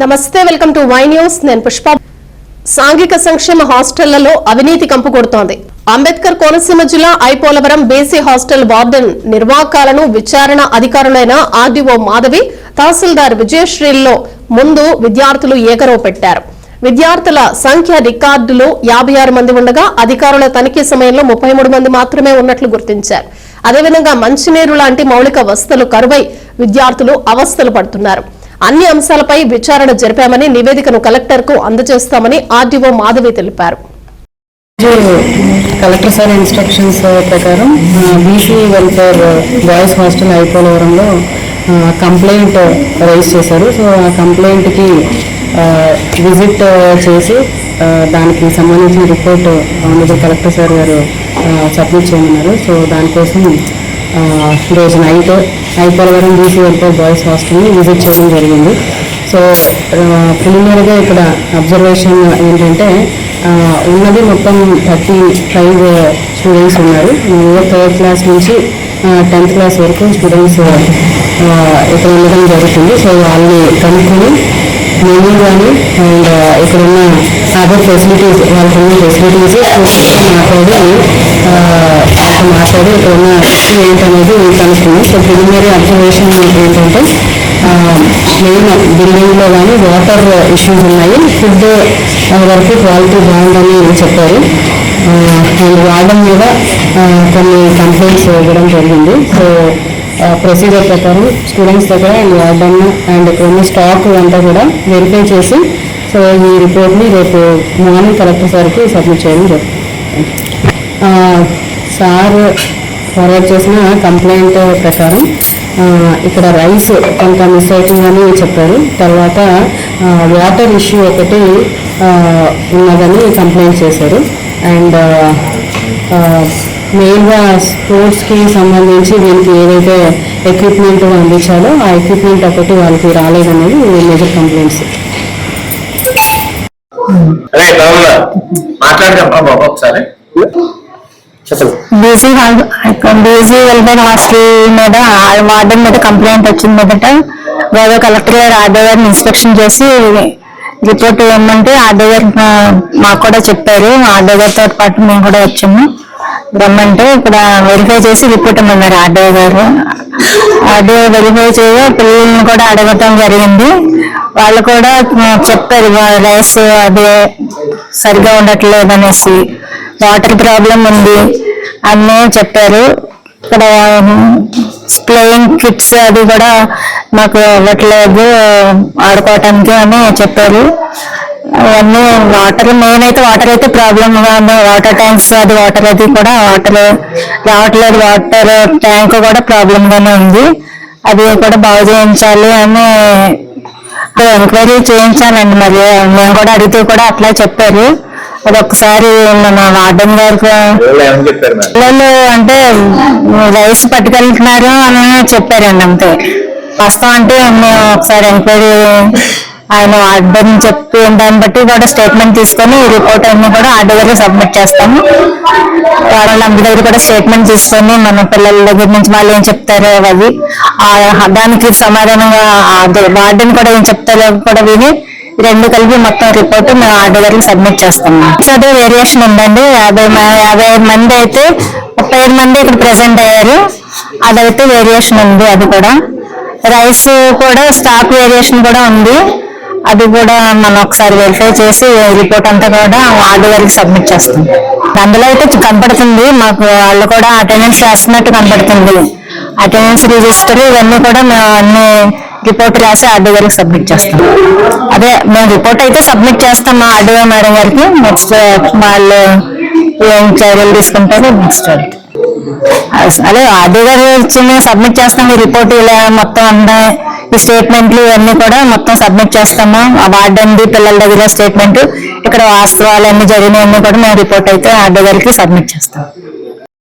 నమస్తే welcome to Y news. నేను పుష్ప. సాంఘిక సంక్షేమ హాస్టళ్ళలో అవినీతి కంపుకొడుతోంది అంబేద్కర్ కోనసీమ జిల్లా ఐపోలవరం బేసీ హాస్టల్ వార్డెన్ నిర్వాహకాలను విచారణ అధికారులైన ఆర్డీఓ మాధవి తహసీల్దార్ విజయశ్రీల్లో ముందు విద్యార్థులు ఏకరవ పెట్టారు. విద్యార్థుల సంఖ్య రికార్డులు యాభై ఆరు మంది ఉండగా అధికారుల తనిఖీ సమయంలో ముప్పై మూడు మంది మాత్రమే ఉన్నట్లు గుర్తించారు. అదేవిధంగా మంచినీరు లాంటి మౌలిక వసతులు కరువై విద్యార్థులు అవస్థలు పడుతున్నారు. అన్ని అంశాలపై విచారణ జరిపామని నివేదికను కలెక్టర్కు అందజేస్తామని ఆర్డీఓ మాధవి తెలిపారు. కలెక్టర్ సార్ ఇన్స్ట్రక్షన్స్ ప్రకారం బీసీ వెల్ఫేర్ బాయ్స్ హాస్టల్ ఐపోలవరంలో కంప్లైంట్ రైజ్ చేశారు. సో ఆ కంప్లైంట్కి విజిట్ చేసి దానికి సంబంధించిన report honourable collector sir garu submit చేయమన్నారు. సో దానికోసం రోజు night Ipolavaram BC welfare boys హాస్టల్ని visit చేయడం జరిగింది. సో ప్రిలిమినరీగా ఇక్కడ అబ్జర్వేషన్ ఏంటంటే ఉన్నది మొత్తం థర్టీ ఫైవ్ స్టూడెంట్స్ ఉన్నారు. థర్డ్ క్లాస్ నుంచి టెన్త్ క్లాస్ వరకు స్టూడెంట్స్ ఇక్కడ ఉండడం జరుగుతుంది. సో వాళ్ళని కనుక్కొని మెనూ కానీ అండ్ ఇక్కడ ఉన్న అదర్ ఫెసిలిటీస్ వాళ్ళకి ఉన్న ఫెసిలిటీస్ మాట్లాడి వాళ్ళతో మాట్లాడి ఇక్కడ ఉన్న ఇష్యూ ఏంటనేది కనుక్కున్నాం సో ప్రిలిమినరీ అబ్జర్వేషన్ ఏంటంటే మెయిన్ బిల్డింగ్లో కానీ వాటర్ ఇష్యూస్ ఉన్నాయి. ఫుడ్ వరకు క్వాలిటీ బాగుందని చెప్పారు. అండ్ వార్డన్ మీద కొన్ని కంప్లైంట్స్ ఇవ్వడం జరిగింది. సో ప్రొసీజర్ ప్రకారం స్టూడెంట్స్ దగ్గర అండ్ వార్డన్ అండ్ ఇక్కడ ఉన్న స్టాక్ అంతా కూడా వెరిఫై చేసి సో ఈ రిపోర్ట్ని రేపు మార్నింగ్ కలెక్టర్ సార్కి సబ్మిట్ చేయడం జరుగుతుంది. సార్ ఫార్వర్డ్ చేసిన కంప్లైంట్ ప్రకారం ఇక్కడ రైస్ కొంత మిస్ అవుతుందని చెప్పారు. తర్వాత వాటర్ ఇష్యూ ఒకటి ఉన్నదని కంప్లైంట్ చేశారు. అండ్ మెయిన్గా స్పోర్ట్స్కి సంబంధించి వీళ్ళకి ఏదైతే ఎక్విప్మెంట్ అందించాలో ఆ ఎక్విప్మెంట్ ఒకటి వాళ్ళకి రాలేదనేది major complaints BC BC welfare hostel మీద వార్డెన్ మీద కంప్లైంట్ వచ్చింది మొదట. గౌరవ కలెక్టర్ గారు ఆర్డో గారిని ఇన్స్పెక్షన్ చేసి రిపోర్ట్ ఇవ్వమంటే ఆర్డో గారు ఆ, మాకు కూడా చెప్పారు. ఆర్డో గారితో పాటు మేము కూడా వచ్చాము. రమ్మంటే ఇక్కడ వెరిఫై చేసి రిపోర్ట్ ఇమ్మన్నారు ఆర్డో గారు. ఆర్డీఓ వెరిఫై చేయ పిల్లల్ని కూడా అడగటం జరిగింది. వాళ్ళు కూడా చెప్పారు రైస్ అది సరిగా ఉండట్లేదు అనేసి వాటర్ ప్రాబ్లం ఉంది అన్నీ చెప్పారు. ఇక్కడ ప్లేయింగ్ కిట్స్ అది కూడా మాకు ఇవ్వట్లేదు ఆడుకోవటానికి అని చెప్పారు. అవన్నీ వాటర్ మెయిన్ అయితే వాటర్ అయితే ప్రాబ్లమ్ వాటర్ ట్యాంక్స్ అది వాటర్ అది కూడా వాటర్ రావట్లేదు వాటర్ ట్యాంక్ కూడా ప్రాబ్లమ్ గానే ఉంది. అది కూడా బాగు చేయించాలి అని ఎంక్వైరీ చేయించాలండి మరి. మేము కూడా అడిగితే కూడా అట్లా చెప్పారు. అది ఒకసారి మన వార్డెన్ గారికి మేడం? పిల్లలు అంటే రైస్ పట్టుకెళ్తున్నారు అని చెప్పారండి అంతే. వాస్తవం అంటే మేము ఒకసారి ఎంక్వైరీ ఆయన వార్డెన్ చెప్పి దాన్ని బట్టి కూడా స్టేట్మెంట్ తీసుకొని ఈ రిపోర్ట్ అన్ని కూడా ఆర్డర్ దగ్గర సబ్మిట్ చేస్తాము. వాళ్ళందరి దగ్గర కూడా స్టేట్మెంట్ తీసుకొని మన పిల్లల దగ్గర నుంచి వాళ్ళు ఏం చెప్తారో అవి. ఆ దానికి సమాధానంగా వార్డెన్ కూడా ఏం చెప్తారో కూడా విని రెండు కలిపి మొత్తం రిపోర్ట్ మేము ఆర్డర్ దగ్గర సబ్మిట్ చేస్తాము. చదువు వేరియేషన్ ఉందండి. యాభై మ- యాభై ఐదు మంది అయితే ముప్పై ఐదు మంది ఇక్కడ ప్రెసెంట్ అయ్యారు. అదైతే వేరియేషన్ ఉంది అది కూడా. రైస్ కూడా స్టాక్ వేరియేషన్ కూడా ఉంది. అది కూడా మనం ఒకసారి వెరిఫై చేసి రిపోర్ట్ అంతా కూడా వార్డు వారికి సబ్మిట్ చేస్తాం. అందులో అయితే కనపడుతుంది మాకు వాళ్ళు కూడా అటెండెన్స్ చేస్తున్నట్టు కనపడుతుంది. అటెండెన్స్ రిజిస్టర్ ఇవన్నీ కూడా మేము అన్ని రిపోర్ట్ రాసి ఆర్డీ గారికి సబ్మిట్ చేస్తాం. అదే మేము రిపోర్ట్ అయితే సబ్మిట్ చేస్తాం మా ఆర్డీఓ మేడం గారికి. నెక్స్ట్ వాళ్ళు ఏం చర్యలు తీసుకుంటారు నెక్స్ట్ అదే ఆర్డీ గారు ఇచ్చిన సబ్మిట్ చేస్తాం రిపోర్ట్ ఇలా మొత్తం అంతా ఈ స్టేట్మెంట్లు ఇవన్నీ కూడా మొత్తం సబ్మిట్ చేస్తాము. ఆ వార్డెన్ది పిల్లల దగ్గర స్టేట్మెంట్ ఇక్కడ వాస్తవాలు అన్ని జరిగినవన్నీ కూడా మేము రిపోర్ట్ అయితే ఆర్డీ గారికి సబ్మిట్ చేస్తాం